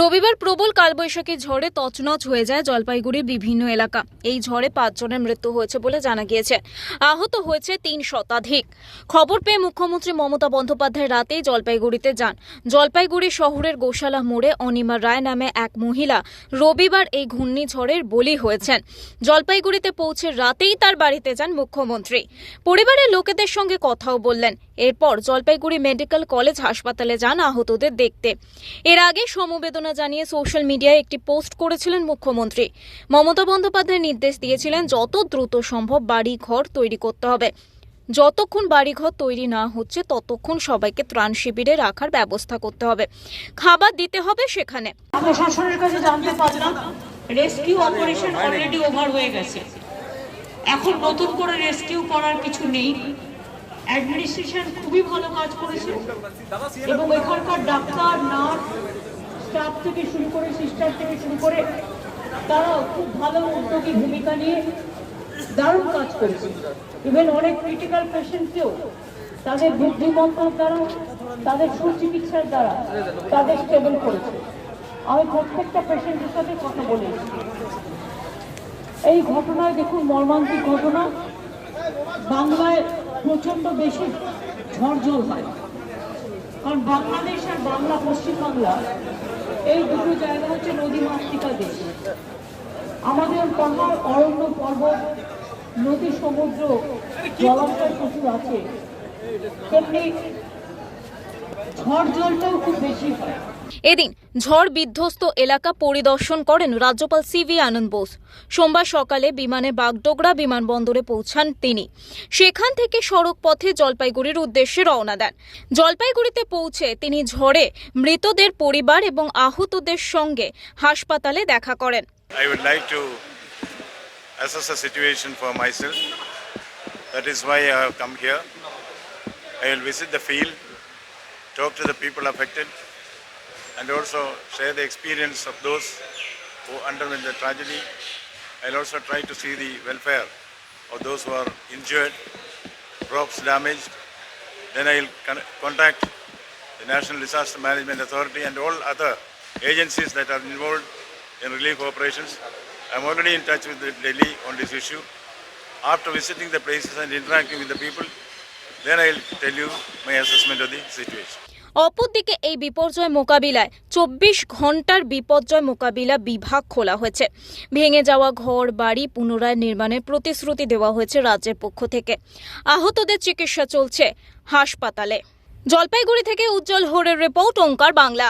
রবিবার প্রবল কালবৈশাখী ঝড়ে তছনছ হয়ে যায় জলপাইগুড়ির বিভিন্ন এলাকা। এই ঝড়ে পাঁচজনের মৃত্যু হয়েছে বলে জানা গিয়েছে। আহত হয়েছে তিন শতাধিক। খবর পেয়ে মুখ্যমন্ত্রী মমতা বন্দ্যোপাধ্যায় রাতেই জলপাইগুড়িতে যান। জলপাইগুড়ি শহরের গোশালা মোড়ে অনিমা রায় নামে এক মহিলা রবিবার এই ঘূর্ণিঝড়ের বলি হয়েছেন। জলপাইগুড়িতে পৌঁছে রাতেই তার বাড়িতে যান মুখ্যমন্ত্রী। পরিবারের লোকেদের সঙ্গে কথাও বললেন। এরপর জলপাইগুড়ি মেডিকেল কলেজ হাসপাতালে যান আহতদের দেখতে। এর আগে সমবেদনা জানিয়ে সোশ্যাল মিডিয়ায় একটি পোস্ট করেছিলেন মুখ্যমন্ত্রী। মমতা বন্দ্যোপাধ্যায় নির্দেশ দিয়েছিলেন যত দ্রুত সম্ভব বাড়ি ঘর তৈরি করতে হবে। যতক্ষণ বাড়িঘর তৈরি না হচ্ছে, ততক্ষণ সবাইকে ত্রাণ শিবিরে রাখার ব্যবস্থা করতে হবে। খাবার দিতে হবে সেখানে। এখন নতুন করে রেস্কিউ করার কিছু নেই। অ্যাডমিনিস্ট্রেশন খুবই ভালো কাজ করেছে। এবং এখানকার ডাক্তার, নার্স স্টাফ থেকে শুরু করে সিস্টার থেকে শুরু করে তারাও খুব ভালো উদ্যোগী ভূমিকা নিয়ে দারুণ কাজ করেছে। ইভেন অনেক ক্রিটিক্যাল পেশেন্টকেও তাদের বুদ্ধিমত্তার দ্বারা, তাদের সুচিকিৎসার দ্বারা তাদের স্টেবল করেছে। আমি প্রত্যেকটা পেশেন্টের সাথে কথা বলেছি এই ঘটনায় দেখুন, মর্মান্তিক ঘটনা। বাংলায় প্রচণ্ড বেশি ঝড় হয়। কারণ বাংলাদেশ আর বাংলা পশ্চিমবাংলা এই দুটো জায়গা হচ্ছে নদী মাতৃকা দেশ। আমাদের পাহাড় অরণ্য পর্বত, নদী সমুদ্র, জলাশয় প্রচুর আছে। ঝড় জলটাও খুব বেশি হয়। এদিন ঝড় বিধ্বস্ত এলাকা পরিদর্শন করেন রাজ্যপাল সিভি আনন্দ বোস। সোমবার সকালে বিমানে বাগডোগরা বিমানবন্দরে পৌঁছান তিনি। সেখান থেকে সড়ক পথে জলপাইগুড়ির উদ্দেশ্যে রওনা দেন। জলপাইগুড়িতে পৌঁছে তিনি ঝড়ে মৃতদের পরিবার এবং আহতদের সঙ্গে হাসপাতালে দেখা করেন। Talk to the people affected, and also share the experience of those who underwent the tragedy. I'll also try to see the welfare of those who are injured, crops damaged. Then I'll con- contact the National Disaster Management Authority and all other agencies that are involved in relief operations. I'm already in touch with the Delhi on this issue. After visiting the places and interacting with the people, then I'll tell you my assessment of the situation. অপরদিকে এই বিপর্যয় মোকাবিলায় চব্বিশ ঘণ্টার বিপর্যয় মোকাবিলা বিভাগ খোলা হয়েছে। ভেঙে যাওয়া ঘর, বাড়ি পুনরায় নির্মাণের প্রতিশ্রুতি দেওয়া হয়েছে রাজ্যের পক্ষ থেকে। আহতদের চিকিৎসা চলছে হাসপাতালে। জলপাইগুড়ি থেকে উজ্জ্বল হোরের রিপোর্ট, ওঙ্কার বাংলা।